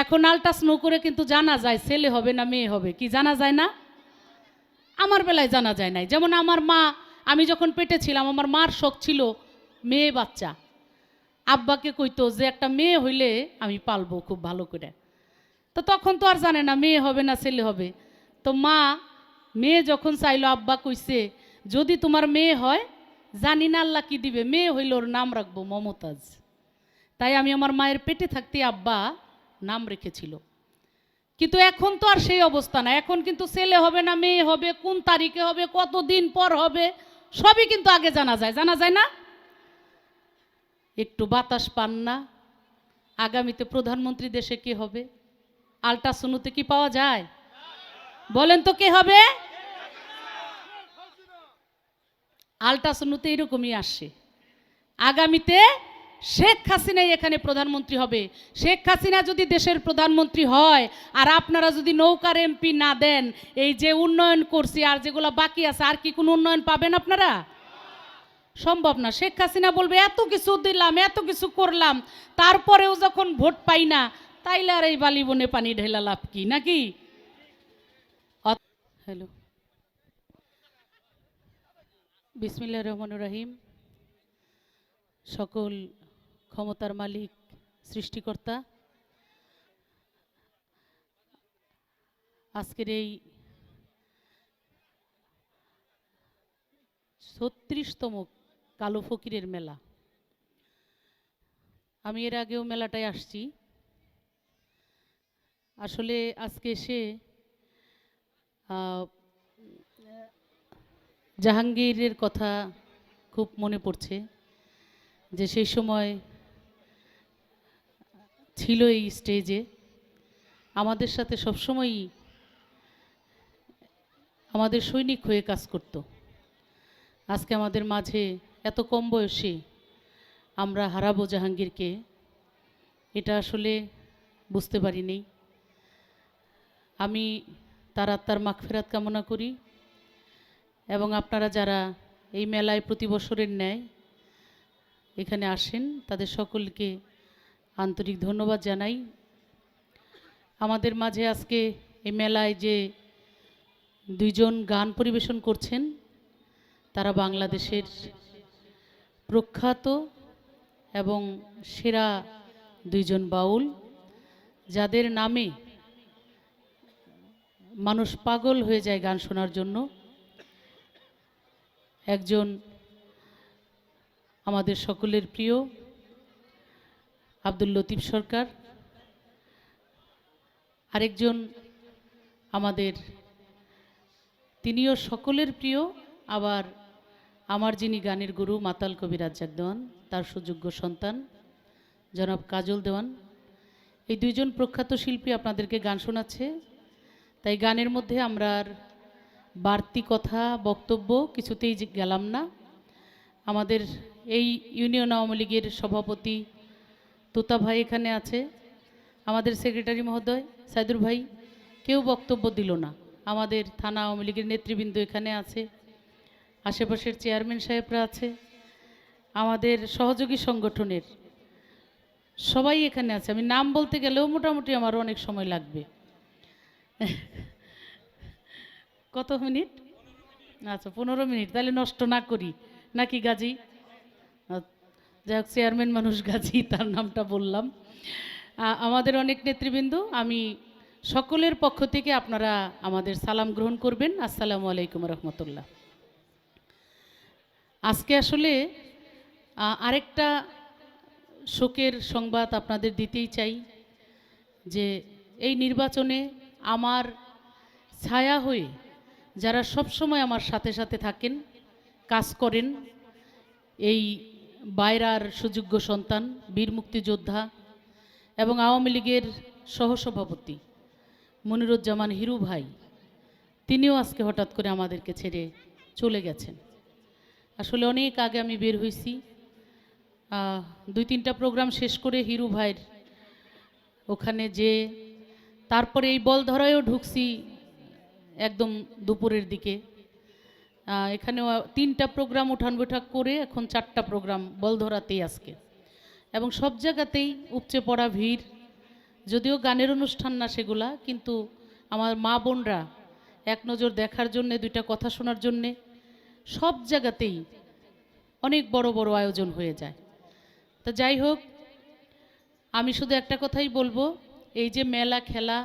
এখন আলট্রাসাউন্ড করে কিন্তু জানা যায় ছেলে হবে না মেয়ে হবে। কি জানা যায় না? আমার বেলায় জানা যায় নাই। যেমন আমার মা, আমি যখন পেটে ছিলাম, আমার মার শখ ছিল মেয়ে বাচ্চা। আব্বাকে কইতো যে, একটা মেয়ে হইলে আমি পালবো খুব ভালো করে। তো তখন তো আর জানে না, মেয়ে হবে না ছেলে হবে। তো মা, মেয়ে যখন চাইলো, আব্বা কইছে, যদি তোমার মেয়ে হয়, জানি না আল্লাহ কি দিবে। মেয়ে হইলে ওর নাম রাখব মমতাজ। তাই আমি আমার মায়ের পেটে থাকতে আব্বা নাম রেখেছিল। কিন্তু এখন তো আর সেই অবস্থা না। এখন কিন্তু ছেলে হবে না, মেয়ে হবে, কোন তারিখে হবে কত দিন পর হবে, সবই কিন্তু আগে জানা যায়। জানা যায় না? একটু বাতাস পান না। আগামীতে প্রধানমন্ত্রী দেশে কে হবে? আলট্রাসোনোতে কি পাওয়া যায়? বলেন তো কে হবে? আলট্রাসোনোতে এরকমই আসে। আগামীতে শেখ হাসিনাই এখানে প্রধানমন্ত্রী হবে। শেখ হাসিনা যদি দেশের প্রধানমন্ত্রী হয়, আর আপনারা যদি নৌকার এমপি না দেন, এই যে উন্নয়ন করছি আর যেগুলো বাকি আছে, আর কি কোনো উন্নয়ন পাবেন আপনারা? সম্ভব না। শেখ হাসিনা বলবে, এত কিছু দিলাম, এত কিছু করলাম, তারপরেও যখন ভোট পাই না, তাইলে আর এই বালি বনে পানি ঢেলা লাভ কি, নাকি? হ্যালো। বিসমিল্লা রহমান রহিম। সকল ক্ষমতার মালিক, সৃষ্টিকর্তা। আজকের এই ছত্রিশতম কালো ফকিরের মেলা। আমি এর আগেও মেলাটায় আসছি। আসলে আজকে এসে জাহাঙ্গীরের কথা খুব মনে পড়ছে যে সেই সময় ছিল এই স্টেজে আমাদের সাথে সবসময়ই আমাদের সৈনিক হয়ে কাজ করতো। আজকে আমাদের মাঝে এত কম বয়সে আমরা হারাবো জাহাঙ্গীরকে, এটা আসলে বুঝতে পারিনি। আমি তার আত্মার মাগফেরাত কামনা করি এবং আপনারা যারা এই মেলায় প্রতি বছরের ন্যায় এখানে আসেন, তাদের সকলকে আন্তরিক ধন্যবাদ জানাই। আমাদের মাঝে আজকে এই মেলায় যে দুইজন গান পরিবেশন করছেন, তারা বাংলাদেশের প্রখ্যাত এবং সেরা দুইজন বাউল, যাদের নামে মানুষ পাগল হয়ে যায় গান শোনার জন্য। একজন আমাদের সকলের প্রিয় আব্দুল লতিফ সরকার। আরেকজন আমাদের, তিনিও সকলের প্রিয়, আবার আমার যিনি গানের গুরু মাতাল কবি রাজ্জাক দেওয়ান তার সুযোগ্য সন্তান, জনাব কাজল দেওয়ান। এই দুইজন প্রখ্যাত শিল্পী আপনাদেরকে গান শোনাচ্ছে। তাই গানের মধ্যে আমরা আর বাড়তি কথা, বক্তব্য কিছুতেই গেলাম না। আমাদের এই ইউনিয়ন আওয়ামী লীগের সভাপতি তোতা ভাই এখানে আছে, আমাদের সেক্রেটারি মহোদয় সাইদুর ভাই, কেউ বক্তব্য দিল না। আমাদের থানা আওয়ামী লীগের নেতৃবৃন্দ এখানে আছে, আশেপাশের চেয়ারম্যান সাহেবরা আছে, আমাদের সহযোগী সংগঠনের সবাই এখানে আছে। আমি নাম বলতে গেলেও মোটামুটি আমার অনেক সময় লাগবে। কত মিনিট? আচ্ছা পনেরো মিনিট। তাহলে নষ্ট না করি। নাকি গাজী? যাই হোক চেয়ারম্যান মানুষ গাজী, তার নামটা বললাম। আমাদের অনেক নেতৃবৃন্দ, আমি সকলের পক্ষ থেকে আপনারা আমাদের সালাম গ্রহণ করবেন। আসসালামু আলাইকুম রহমতুল্লাহ। আজকে আসলে আরেকটা শোকের সংবাদ আপনাদের দিতেই চাই, যে এই নির্বাচনে আমার ছায়া হয়ে যারা সবসময় আমার সাথে সাথে থাকেন, কাজ করেন, এই বাইরার সুযোগ্য সন্তান, বীর মুক্তিযোদ্ধা এবং আওয়ামী লীগের সহসভাপতি মনিরুজ্জামান হিরু ভাই, তিনিও আজকে হঠাৎ করে আমাদেরকে ছেড়ে চলে গেছেন। আসলে অনেক আগে আমি বের হয়েছি দুই তিনটা প্রোগ্রাম শেষ করে হিরু ভাইয়ের ওখানে যে তারপরে এই বল ধরায়ও ঢুকছি একদম দুপুরের দিকে। এখানেও তিনটা প্রোগ্রাম উঠান বৈঠক করে এখন চারটা প্রোগ্রাম বল ধরাতেই আজকে। এবং সব জায়গাতেই উপচে পড়া ভিড়, যদিও গানের অনুষ্ঠান না সেগুলা, কিন্তু আমার মা বোনরা এক নজর দেখার জন্যে, দুইটা কথা শোনার জন্যে সব জায়গাতেই অনেক বড় বড় আয়োজন হয়ে যায়। তা যাই হোক, আমি শুধু একটা কথাই বলব, এই যে মেলা, খেলা,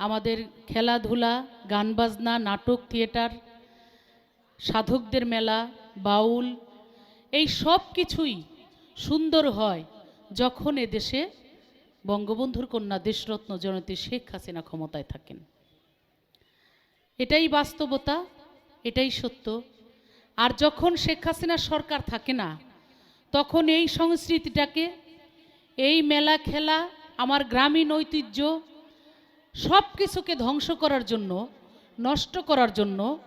আমাদের খেলাধুলা, গান বাজনা, নাটক, থিয়েটার সাধকদের মেলা, বাউল, এই সব কিছুই সুন্দর হয় যখন এদেশে বঙ্গবন্ধুর কন্যা দেশরত্ন জনতী শেখ হাসিনা ক্ষমতায় থাকেন। এটাই বাস্তবতা, এটাই সত্য। আর যখন শেখ হাসিনার সরকার থাকে না, তখন এই সংস্কৃতিটাকে, এই মেলা খেলা, আমার গ্রামীণ ঐতিহ্য সব কিছুকে ধ্বংস করার জন্য, নষ্ট করার জন্য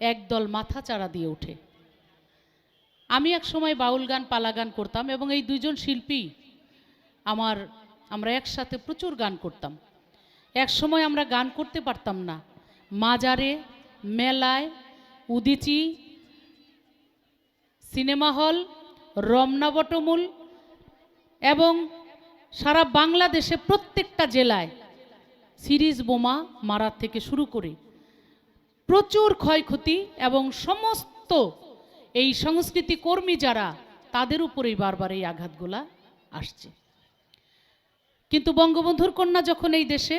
একদল মাথা চাড়া দিয়ে ওঠে। আমি এক সময় বাউল গান, পালা গান করতাম এবং এই দুইজন শিল্পী আমার, আমরা একসাথে প্রচুর গান করতাম। এক সময় আমরা গান করতে পারতাম না। মাজারে, মেলায়, উদিচি, সিনেমা হল, রমনা বটমূল এবং সারা বাংলাদেশে প্রত্যেকটা জেলায় সিরিজ বোমা মারার থেকে শুরু করে প্রচুর ক্ষয়ক্ষতি এবং সমস্ত এই সংস্কৃতি কর্মী যারা, তাদের উপরেই বারবার এই আঘাতগুলা আসছে। কিন্তু বঙ্গবন্ধুর কন্যা যখন এই দেশে,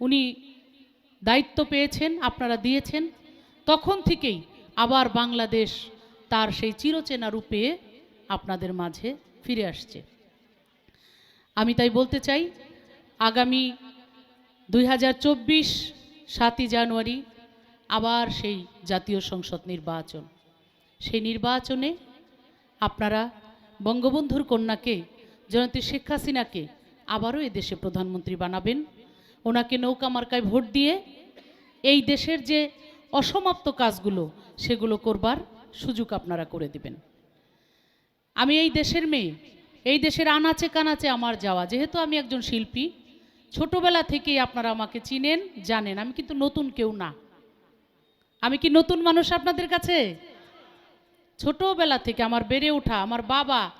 উনি দায়িত্ব পেয়েছেন, আপনারা দিয়েছেন, তখন থেকেই আবার বাংলাদেশ তার সেই চিরচেনা রূপে আপনাদের মাঝে ফিরে আসছে। আমি তাই বলতে চাই, আগামী দুই হাজার চব্বিশ সাতই জানুয়ারি, আবার সেই জাতীয় সংসদ নির্বাচন। সেই নির্বাচনে আপনারা বঙ্গবন্ধুর কন্যাকে, জয়ন্তী শেখ হাসিনাকে আবারও এদেশে প্রধানমন্ত্রী বানাবেন। ওনাকে নৌকা মার্কায় ভোট দিয়ে এই দেশের যে অসমাপ্ত কাজগুলো, সেগুলো করবার সুযোগ আপনারা করে দিবেন। আমি এই দেশের মেয়ে, এই দেশের আনাচে কানাচে আমার যাওয়া, যেহেতু আমি একজন শিল্পী ছোটবেলা থেকেই আপনারা আমাকে চিনেন, জানেন। আমি কিন্তু নতুন কেউ না। আমি কি নতুন মানুষ আপনাদের কাছে? ছোটবেলা থেকে আমার বেড়ে ওঠা, আমার বাবা,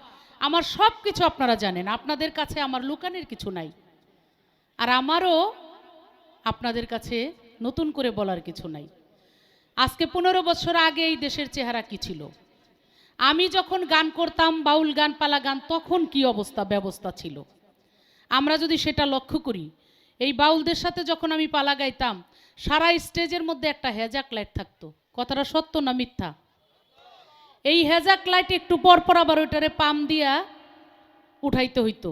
আমার সব কিছু আপনারা জানেন। আপনাদের কাছে আমার লুকানের কিছু নাই। আর আমারও আপনাদের কাছে নতুন করে বলার কিছু নাই। আজকে পনেরো বছর আগে এই দেশের চেহারা কি ছিল? আমি যখন গান করতাম, বাউল গান পালা গান, তখন কি অবস্থা, ব্যবস্থা ছিল? আমরা যদি সেটা লক্ষ্য করি, এই বাউলদের সাথে যখন আমি পালা গাইতাম, সারা স্টেজের মধ্যে একটা হেজাক লাইট থাকতো। কথাটা সত্য না মিথ্যা? এই হেজাক লাইট একটু পর পর আবার ওইটারে পাম দিয়া উঠাইতে হইতো।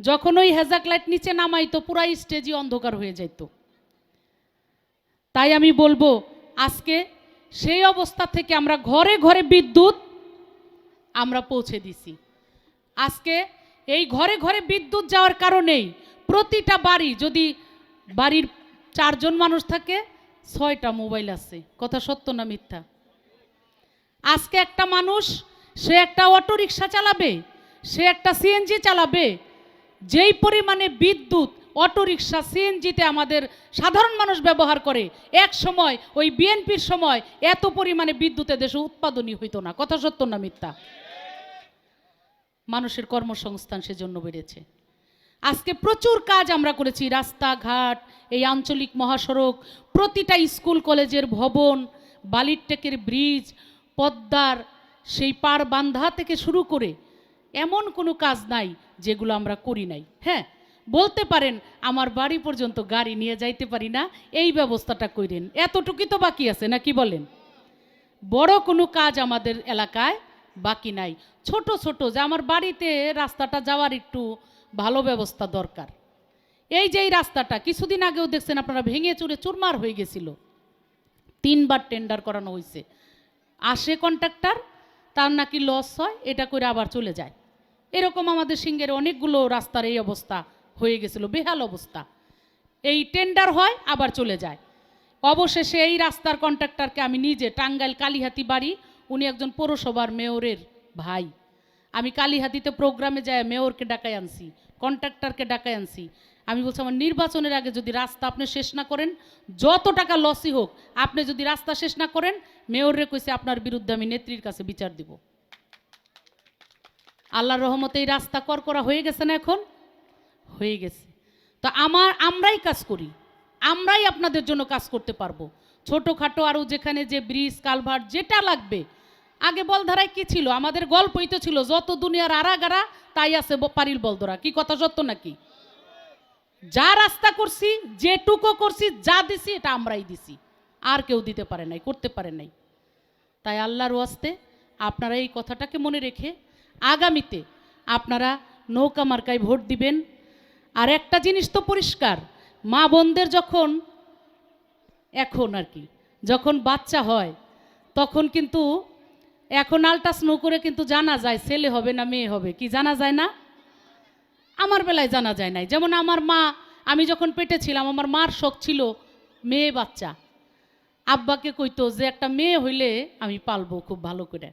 যখন ওই হেজাক লাইট নিচে নামাইতো পুরাই স্টেজই অন্ধকার হয়ে যাইত। তাই আমি বলব, আজকে সেই অবস্থা থেকে আমরা ঘরে ঘরে বিদ্যুৎ আমরা পৌঁছে দিছি। আজকে এই ঘরে ঘরে বিদ্যুৎ যাওয়ার কারণেই প্রতিটা বাড়ি, যদি বাড়ির চারজন মানুষ থাকে, ছয়টা মোবাইল আছে। কথা সত্য না মিথ্যা? আজকে একটা মানুষ, সে একটা অটো রিক্সা চালাবে, সে একটা সিএনজি চালাবে, যেই পরিমাণে বিদ্যুৎ অটো রিক্সা সিএনজিতে আমাদের সাধারণ মানুষ ব্যবহার করে, এক সময়, ওই বিএনপির সময় এত পরিমাণে বিদ্যুতে দেশে উৎপাদনই হইতো না। কথা সত্য না মিথ্যা? মানুষের কর্মসংস্থান সেজন্য বেড়েছে। আজকে প্রচুর কাজ আমরা করেছি, রাস্তাঘাট, এই আঞ্চলিক মহাসড়ক, প্রতিটা স্কুল, কলেজের ভবন বালিরটেকের ব্রিজ, পদ্মার সেই পার বান্ধা থেকে শুরু করে এমন কোনো কাজ নাই যেগুলো আমরা করি নাই। হ্যাঁ বলতে পারেন আমার বাড়ি পর্যন্ত গাড়ি নিয়ে যাইতে পারি না, এই ব্যবস্থাটা করেন এতটুকুই তো বাকি আছে, না কি বলেন? বড় কোনো কাজ আমাদের এলাকায় বাকি নাই। ছোট ছোট, যে আমার বাড়িতে রাস্তাটা যাওয়ার একটু ভালো ব্যবস্থা দরকার। এই যে এই রাস্তাটা, কিছুদিন আগেও দেখছেন আপনারা, ভেঙে চুরে চুরমার হয়ে গেছিল। তিনবার টেন্ডার করানো হয়েছে আসে কন্ট্রাক্টর তার নাকি লস হয়, এটা করে আবার চলে যায়। এরকম আমাদের সিঙ্গের অনেকগুলো রাস্তার এই অবস্থা হয়ে গেছিল, বেহাল অবস্থা। এই টেন্ডার হয়, আবার চলে যায়। অবশেষে এই রাস্তার কন্ট্রাক্টরকে আমি নিজে টাঙ্গাইল কালীহাতি বাড়ি উনি একজন পৌরসভার মেয়রের ভাই। আমি কালীহাতিতে প্রোগ্রামে যায় মেয়রকে ডাকায় আনছি, কন্ট্রাক্টরকে ডাকায় আনছি। আমি বলছি, আমার নির্বাচনের আগে যদি রাস্তা আপনি শেষ না করেন, যত টাকা লসই হোক, আপনি যদি রাস্তা শেষ না করেন, মেয়ররে কইছে, আপনার বিরুদ্ধে আমি নেত্রীর কাছে বিচার দিব। আল্লাহর রহমতে এই রাস্তা কর করা হয়ে গেছে না এখন? হয়ে গেছে। তো আমার, আমরাই কাজ করি। আমরাই আপনাদের জন্য কাজ করতে পারব। ছোটোখাটো আরও যেখানে যে ব্রিজ, কালভার্ট, যেটা লাগবে আগে বলধারায় কি ছিল? আমাদের গল্পই তো ছিল, যত দুনিয়ার আরাগারা, তাই আছে পারিল বলদরা কি কথা সত্য নাকি? যা রাস্তা করছি, যেটুকু করছি, যা দিছি, এটা আমরাই দিছি। আর কেউ দিতে পারে নাই, করতে পারে নাই। তাই আল্লাহর ওয়াস্তে আপনারা এই কথাটাকে মনে রেখে আগামীতে আপনারা নৌকা মার্কায় ভোট দিবেন। আর একটা জিনিস তো পরিষ্কার, মা বোনদের যখন, এখন আর কি, যখন বাচ্চা হয়, তখন কিন্তু এখন আলট্রাস্নো করে কিন্তু জানা যায় ছেলে হবে না মেয়ে হবে। কি জানা যায় না? আমার বেলায় জানা যায় নাই। যেমন আমার মা, আমি যখন পেটে ছিলাম, আমার মার শখ ছিল মেয়ে বাচ্চা। আব্বাকে কইতো যে, একটা মেয়ে হইলে আমি পালবো খুব ভালো করে।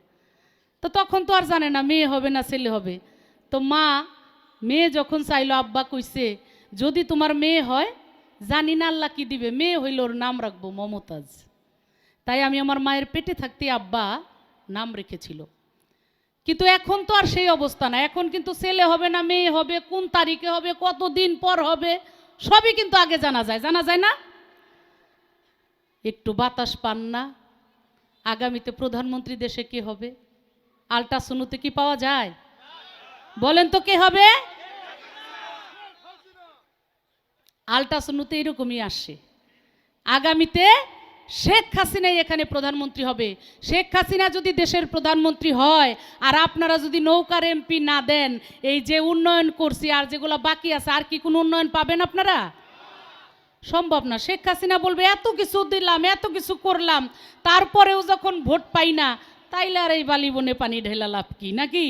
তো তখন তো আর জানে না, মেয়ে হবে না ছেলে হবে। তো মা, মেয়ে যখন চাইলো, আব্বা কইছে, যদি তোমার মেয়ে হয়, জানি না আল্লাহ কি দিবে। মেয়ে হইলে ওর নাম রাখব মমতাজ। তাই আমি আমার মায়ের পেটে থাকতে আব্বা নাম রেখেছিল। কিন্তু এখন তো আর সেই অবস্থা না। এখন কিন্তু ছেলে হবে না, মেয়ে হবে, কোন তারিখে হবে কত দিন পর হবে, সবই কিন্তু আগে জানা যায়। জানা যায় না? একটু বাতাস পান না। আগামীতে প্রধানমন্ত্রী দেশে কে হবে? আলট্রাসোনোতে কি পাওয়া যায়? বলেন তো কে হবে? আলট্রাসোনোতে এরকমই আসে। আগামীতে শেখ হাসিনাই এখানে প্রধানমন্ত্রী হবে। শেখ হাসিনা যদি দেশের প্রধানমন্ত্রী হয়, আর আপনারা যদি নৌকার এমপি না দেন, এই যে উন্নয়ন করছি আর যেগুলো বাকি আছে, আর কি কোনো উন্নয়ন পাবেন আপনারা? সম্ভব না। শেখ হাসিনা বলবে, এত কিছু দিলাম, এত কিছু করলাম, তারপরেও যখন ভোট পাই না, তাইলে আর এই বালিবনে পানি ঢেলা লাভ কি, নাকি?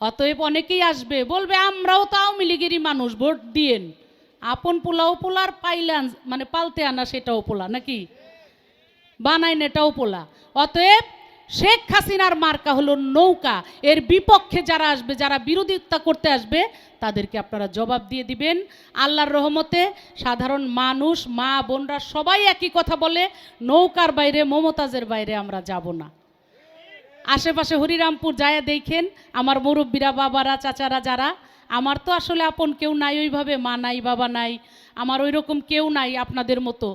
অতএব অনেকেই আসবে, বলবে, আমরাও তো আওয়ামী লীগেরই মানুষ, ভোট দিয়েন। আপন পোলাও পোলার পাইলান মানে পালতে আনা সেটাও পোলা, নাকি? বানাইন এটাও পোলা। অতএব শেখ হাসিনার মার্কা হলো নৌকা। এর বিপক্ষে যারা আসবে, যারা বিরোধিতা করতে আসবে, তাদেরকে আপনারা জবাব দিয়ে দিবেন। আল্লাহর রহমতে সাধারণ মানুষ, মা, বোনরা সবাই একই কথা বলে, নৌকার বাইরে, মমতাজের বাইরে আমরা যাব না। আশেপাশে হরিরামপুর যায় দেখেন, আমার মুরব্বীরা, বাবারা, চাচারা, যারা আমার তো আসলে আপন কেউ নাই, ওইভাবে মা নাই, বাবা নাই, আমার ওই রকম কেউ নাই আপনাদের মতো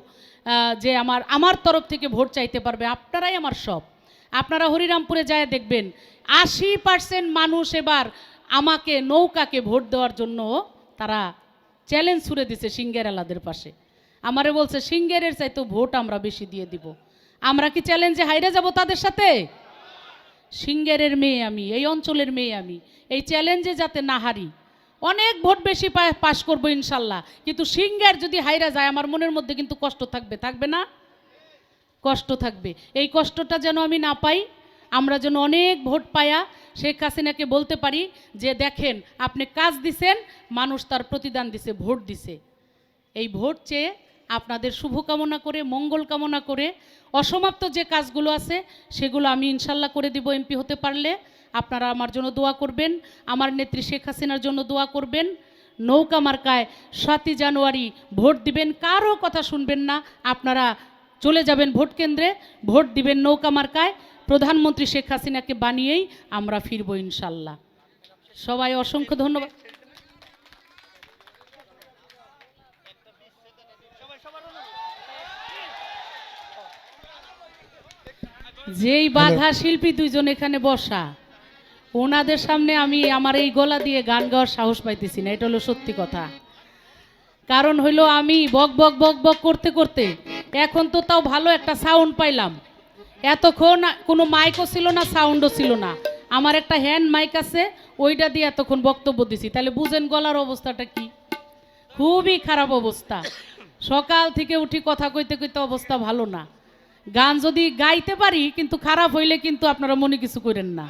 যে আমার আমার তরফ থেকে ভোট চাইতে পারবে, আপনারাই আমার সব। আপনারা হরিরামপুরে যায় দেখবেন, আশি পার্সেন্ট মানুষ এবার আমাকে, নৌকাকে ভোট দেওয়ার জন্য তারা চ্যালেঞ্জ ছুড়ে দিছে সিঙ্গের আলাদের পাশে। আমারে বলছে, সিঙ্গেরের চাইতো ভোট আমরা বেশি দিয়ে দিব। আমরা কি চ্যালেঞ্জে হাইরে যাব তাদের সাথে? সিঙ্গেরের মেয়ে আমি, এই অঞ্চলের মেয়ে আমি, এই চ্যালেঞ্জে যাতে না হারি অনেক ভোট বেশি পাশ করব ইনশাল্লাহ। কিন্তু সিঙ্গের যদি হাইরা যায়, আমার মনের মধ্যে কিন্তু কষ্ট থাকবে। থাকবে না? কষ্ট থাকবে। এই কষ্টটা যেন আমি না পাই, আমরা যেন অনেক ভোট পায়া শেখ হাসিনাকে বলতে পারি যে, দেখেন, আপনি কাজ দিছেন, মানুষ তার প্রতিদান দিছে, ভোট দিছে। এই ভোট চেয়ে আপনাদের শুভকামনা করে, মঙ্গল কামনা করে অসমাপ্ত যে কাজগুলো আছে, সেগুলো আমি ইনশাল্লাহ করে দিব এমপি হতে পারলে। আপনারা আমার জন্য দোয়া করবেন, আমার নেত্রী শেখ হাসিনার জন্য দোয়া করবেন। নৌকা মার্কায় সাতই জানুয়ারি ভোট দিবেন কারও কথা শুনবেন না, আপনারা চলে যাবেন ভোট কেন্দ্রে, ভোট দিবেন নৌকা মার্কায়। প্রধানমন্ত্রী শেখ হাসিনাকে বানিয়েই আমরা ফিরবো ইনশাল্লাহ। সবাই অসংখ্য ধন্যবাদ। যেই বাঘা শিল্পী দুইজন এখানে বসা ওনাদের সামনে আমি আমার এই গলা দিয়ে গান গাওয়ার সাহস পাইতেছি না, এটা হলো সত্যি কথা। কারণ হইল আমি বক বক বক বক করতে করতে এখন তো তাও ভালো একটা সাউন্ড পাইলাম। এতক্ষণ কোনো মাইকও ছিল না সাউন্ডও ছিল না। আমার একটা হ্যান্ড মাইক আছে, ওইটা দিয়ে এতক্ষণ বক্তব্য দিছি। তাহলে বুঝেন গলার অবস্থাটা কি? খুবই খারাপ অবস্থা। সকাল থেকে উঠি কথা কইতে কইতে অবস্থা ভালো না। গান যদি গাইতে পারি, কিন্তু খারাপ হইলে কিন্তু আপনারা মনে কিছু করেন না।